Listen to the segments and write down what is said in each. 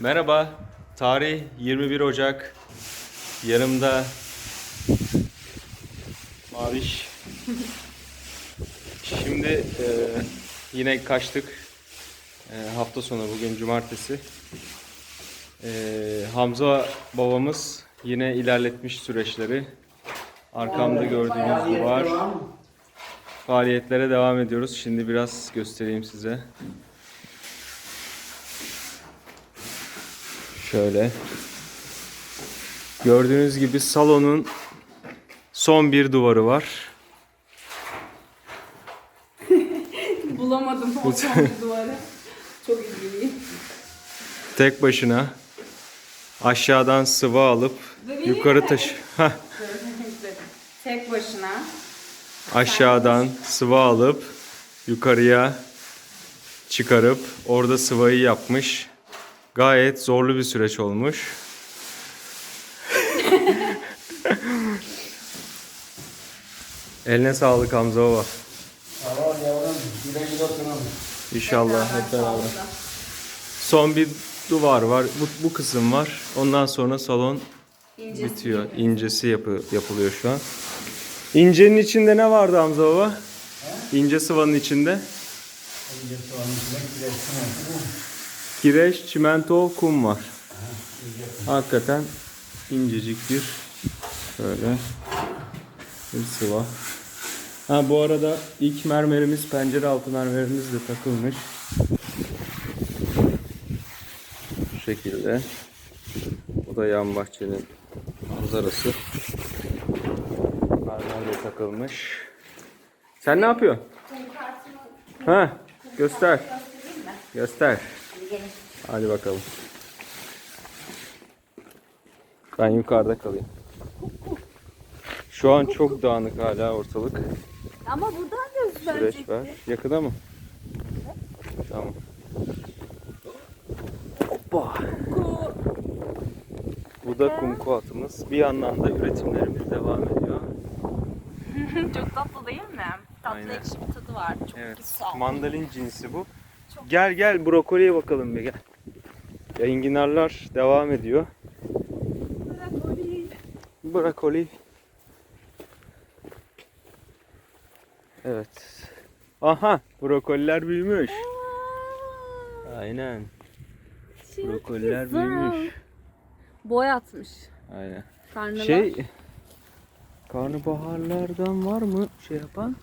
Merhaba. Tarih 21 Ocak. Yanımda Maviş. Şimdi e, yine kaçtık. E, hafta sonu bugün cumartesi. E, Hamza babamız yine ilerletmiş süreçleri. Arkamda gördüğünüz gibi var. Faaliyetlere devam ediyoruz. Şimdi biraz göstereyim size. Şöyle. Gördüğünüz gibi salonun son bir duvarı var. Bulamadım o son bir duvarı. Çok ilgili. Tek başına aşağıdan sıvı alıp yukarı taşı Tek başına. aşağıdan sıvı alıp yukarıya çıkarıp orada sıvayı yapmış. Gayet zorlu bir süreç olmuş. Eline sağlık Hamza baba. Sağ ol yavrum. Güle güle oturalım. İnşallah hep beraber. Son bir duvar var. Bu, bu kısım var. Ondan sonra salon İncesi. bitiyor. İncesi yapı, yapılıyor şu an. İncenin içinde ne vardı Hamza baba? İnce sıvanın içinde. Önce soğanın içine kireçsin oldu. Kireç, çimento, kum var. Hakikaten incecik bir şöyle bir sıva. Ha bu arada ilk mermerimiz, pencere altı mermerimiz de takılmış. Bu şekilde. Bu da yan bahçenin manzarası. Mermer de takılmış. Sen ne yapıyorsun? Ha, göster. Göster. Hadi bakalım. Ben yukarıda kalayım. Şu an çok dağınık hala ortalık. Ama buradan gösterecek. Süreç var. Yakına mı? Tamam. Hoppa. Bu da kumku atımız. Bir yandan da üretimlerimiz devam ediyor. Çok tatlı değil mi? Tatlı Aynen. ekşi bir tadı var. Çok Evet. güzel. Mandalin cinsi bu. Gel gel brokoliye bakalım bir gel. Enginarlar devam ediyor. Brokoli. Evet. Aha brokoliler büyümüş. Aynen. Brokoliler büyümüş. Boy atmış. Aynen. Karnılar. Şey karnabaharlardan var mı şey yapan?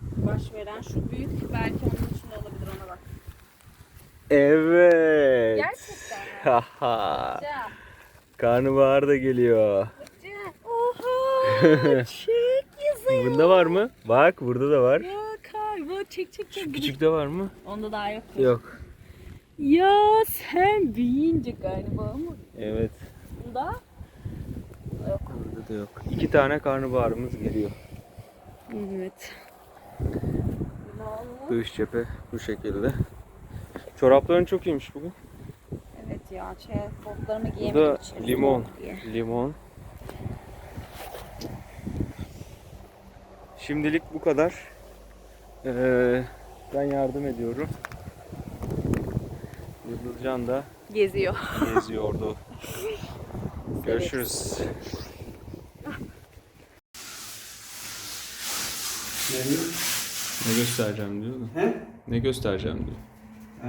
Baş veren şu büyük. Belki onun içinde olabilir ona bak. Evet. Gerçekten? Haha. Karnabahar da geliyor. Oha. Çek yazıyor. Bunda var mı? Bak burada da var. Bakar. Bak çek çek çek. Şu küçükte var mı? Onda daha yok. Yok. Ya sen büyüyünce galiba ama Evet. bunda yok. Burada da yok. İki tane karnabaharımız geliyor. Evet. Dış cephe bu şekilde. Çorapların çok iyiymiş bugün. Evet ya şey botlarımı Bu giyemedim da içeri limon. diye. Limon. Şimdilik bu kadar. Ee, ben yardım ediyorum. Yıldızcan da Geziyor. geziyordu. Görüşürüz. Ne diyor? Ne göstereceğim diyor da. He? Ne göstereceğim diyor. Ha.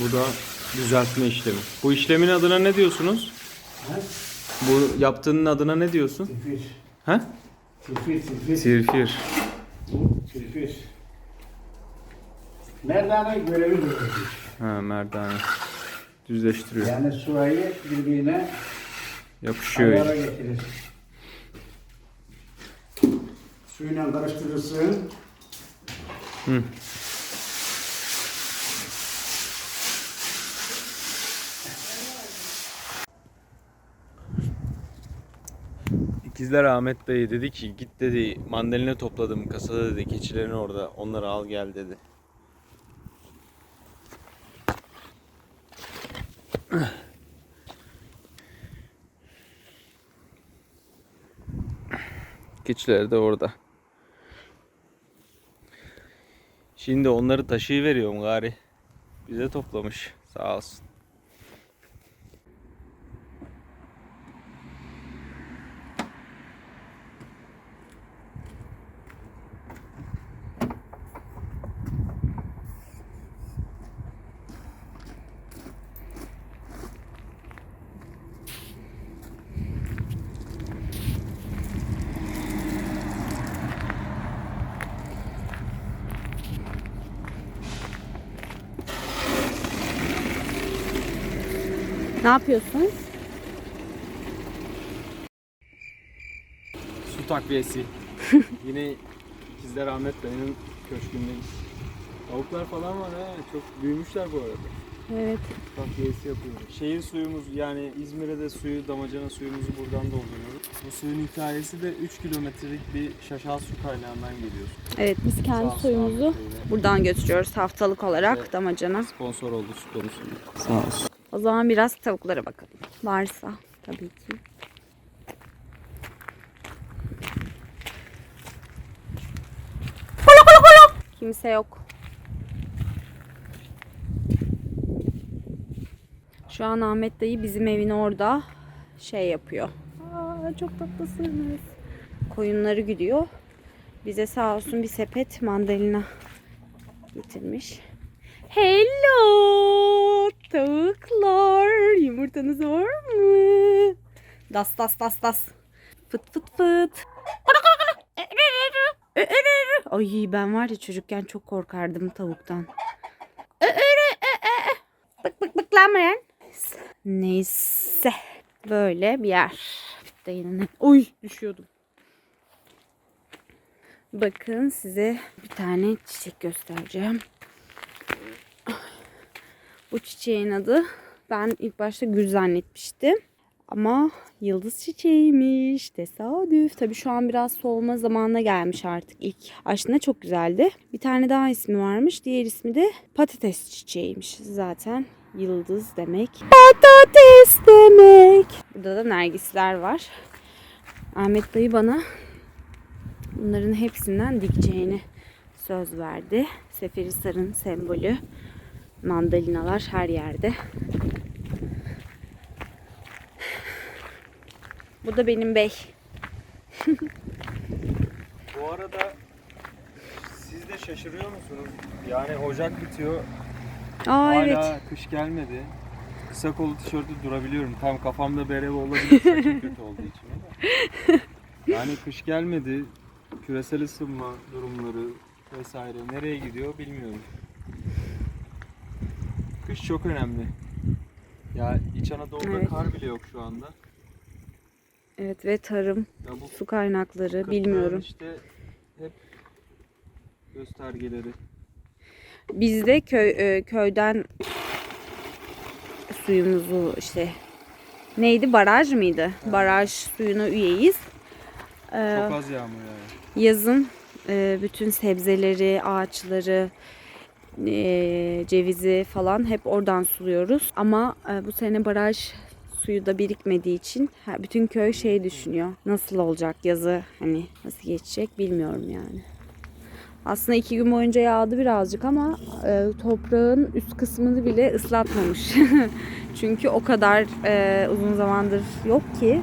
Bu da düzeltme işlemi. Bu işlemin adına ne diyorsunuz? Ha? Bu yaptığının adına ne diyorsun? Tifir. Ha? Tifir, tifir. Sirfir. Tifir. Merdane görevi görüyor. Ha merdane. Düzleştiriyor. Yani suayı birbirine Yapışıyor. ayara getirir. Suyla karıştırırsın. Hı. İkizler Ahmet dayı dedi ki git dedi mandalina topladım kasada dedi keçilerin orada onları al gel dedi. Keçiler de orada. Şimdi onları taşıyıveriyorum gari. Bize toplamış. Sağ olsun. Ne yapıyorsunuz? Su takviyesi. Yine İkizler Ahmet Dayı'nın köşkündeyiz. Tavuklar falan var ha. Çok büyümüşler bu arada. Evet. Su takviyesi yapıyoruz. Şehir suyumuz yani İzmir'e de suyu, damacana suyumuzu buradan dolduruyoruz. Bu suyun hikayesi de 3 kilometrelik bir şaşal su kaynağından geliyor. Evet biz kendi Sağ olsun suyumuzu Ahmet Bey'le. buradan götürüyoruz haftalık olarak Evet. damacana. Sponsor oldu su konusunda. Sağ olsun. O zaman biraz tavuklara bakalım. Varsa tabii ki. Kimse yok. Şu an Ahmet dayı bizim evin orada şey yapıyor. Aa, çok tatlısınız. Koyunları gidiyor. Bize sağ olsun bir sepet mandalina getirmiş. Hello tavuklar. Yumurtanız var mı? Das das das das. Fıt fıt fıt. Ay ben var ya çocukken çok korkardım tavuktan. Bık bık bık lan ben. Neyse. Böyle bir yer. Oy düşüyordum. Bakın size bir tane çiçek göstereceğim. Bu çiçeğin adı ben ilk başta gül zannetmiştim. Ama yıldız çiçeğiymiş. Tesadüf. Tabii şu an biraz soğuma zamanına gelmiş artık. İlk açtığında çok güzeldi. Bir tane daha ismi varmış. Diğer ismi de patates çiçeğiymiş. Zaten yıldız demek. Patates demek. Burada da nergisler var. Ahmet dayı bana bunların hepsinden dikeceğini söz verdi. Seferihisar'ın sembolü mandalinalar her yerde. Bu da benim bey. Bu arada siz de şaşırıyor musunuz? Yani Ocak bitiyor. Aa Hala evet. kış gelmedi. Kısa kollu tişörtü durabiliyorum. Tam kafamda bere olabilir kötü olduğu için ama. Yani kış gelmedi. Küresel ısınma durumları vesaire nereye gidiyor bilmiyorum. Kış çok önemli. Ya İç Anadolu'da Evet. kar bile yok şu anda. Evet ve tarım, Ya bu su kaynakları kıtlığın bilmiyorum. işte hep göstergeleri. Biz de köy e, köyden suyumuzu işte neydi baraj mıydı? Baraj suyuna üyeyiz. Ee, Çok az yağmur yani. yazın e, bütün sebzeleri, ağaçları, e, cevizi falan hep oradan suluyoruz. Ama e, bu sene baraj suyu da birikmediği için bütün köy şey düşünüyor. Nasıl olacak yazı hani nasıl geçecek bilmiyorum yani. Aslında iki gün boyunca yağdı birazcık ama e, toprağın üst kısmını bile ıslatmamış. Çünkü o kadar e, uzun zamandır yok ki.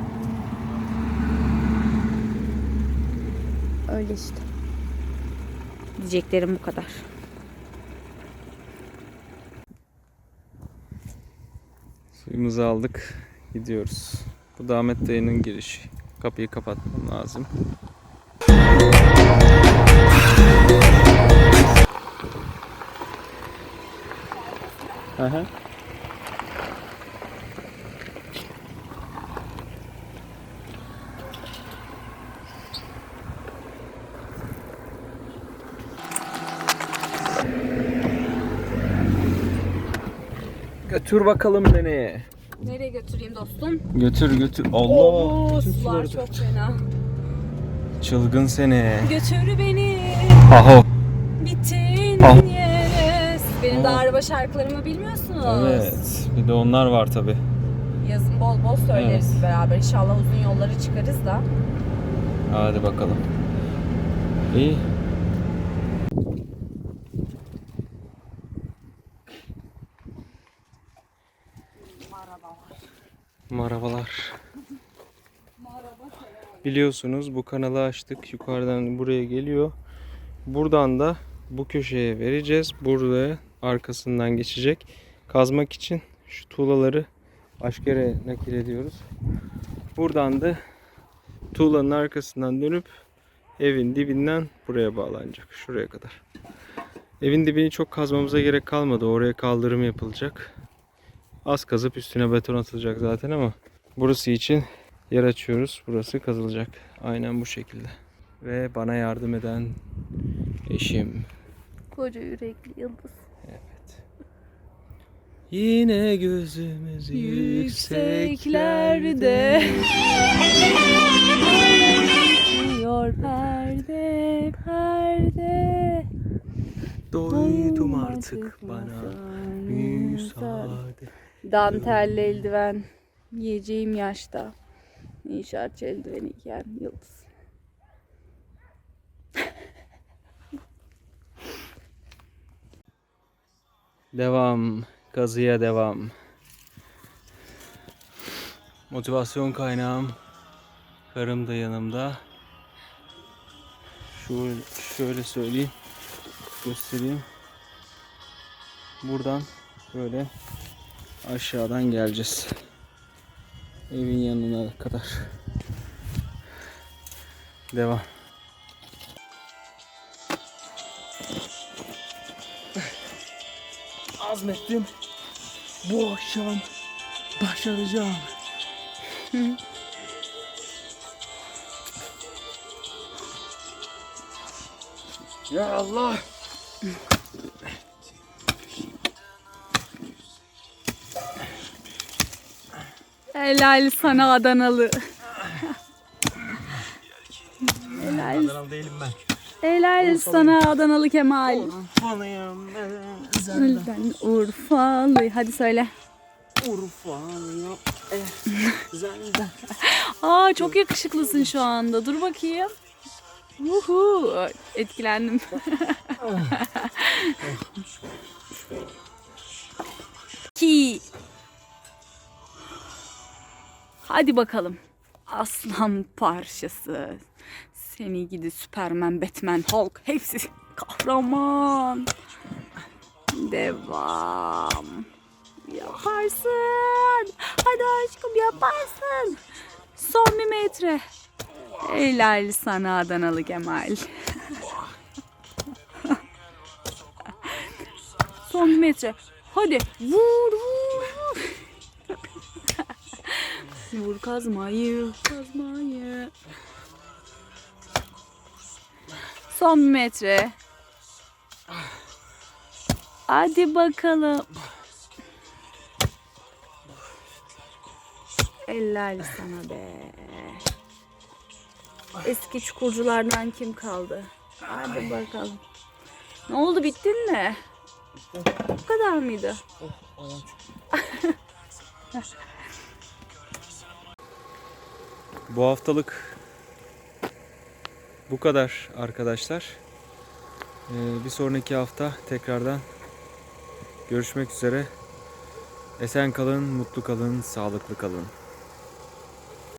Öyle işte. Diyeceklerim bu kadar. Suyumuzu aldık. Gidiyoruz. Bu da Ahmet dayının girişi. Kapıyı kapatmam lazım. Aha. Götür bakalım beni. Nereye götüreyim dostum? Götür götür. Allah. Oo, Bütün sular suları- çok fena. Çılgın seni. Götür beni Aho. bitin Ah. yere. Siz benim de Ah. araba şarkılarımı bilmiyorsunuz. Evet. Bir de onlar var tabi. Yazın bol bol söyleriz Evet. beraber. İnşallah uzun yollara çıkarız da. Hadi bakalım. İyi. Merhabalar. Biliyorsunuz bu kanalı açtık. Yukarıdan buraya geliyor. Buradan da bu köşeye vereceğiz. Burada arkasından geçecek. Kazmak için şu tuğlaları başka nakil ediyoruz. Buradan da tuğlanın arkasından dönüp evin dibinden buraya bağlanacak. Şuraya kadar. Evin dibini çok kazmamıza gerek kalmadı. Oraya kaldırım yapılacak. Az kazıp üstüne beton atılacak zaten ama burası için yer açıyoruz. Burası kazılacak. Aynen bu şekilde. Ve bana yardım eden eşim. Koca yürekli yıldız. Yine gözümüz Yükseklerde Diyor perde perde Doydum artık bana müsaade. Dantelli eldiven Yiyeceğim yaşta İnşaatçı eldiveni giyen yıldız Devam. Kazıya devam. Motivasyon kaynağım. Karım da yanımda. Şu şöyle söyleyeyim. Göstereyim. Buradan böyle aşağıdan geleceğiz. Evin yanına kadar. Devam. azmettim. Bu akşam başaracağım. ya Allah. Helal sana Adanalı Helal, Adanalı değilim ben. helal sana Adanalı Kemal Urfalıyım Ben Urfalı Hadi söyle Urfalıyım. Zenden. Aa çok yakışıklısın şu anda. Dur bakayım. Uhu. Etkilendim. Ki. Hadi bakalım. Aslan parçası. Seni gidi Superman, Batman, Hulk hepsi kahraman. Devam. Yaparsın. Hadi aşkım yaparsın. Son bir metre. Helal sana Adanalı Kemal. Son bir metre. Hadi vur vur. Vur kazmayı, kazmayı. Son bir metre. Hadi bakalım. Helal sana be. Eski çukurculardan kim kaldı? Hadi bakalım. Ne oldu bittin mi? Bu kadar mıydı? Bu haftalık bu kadar arkadaşlar. Ee, bir sonraki hafta tekrardan görüşmek üzere. Esen kalın, mutlu kalın, sağlıklı kalın.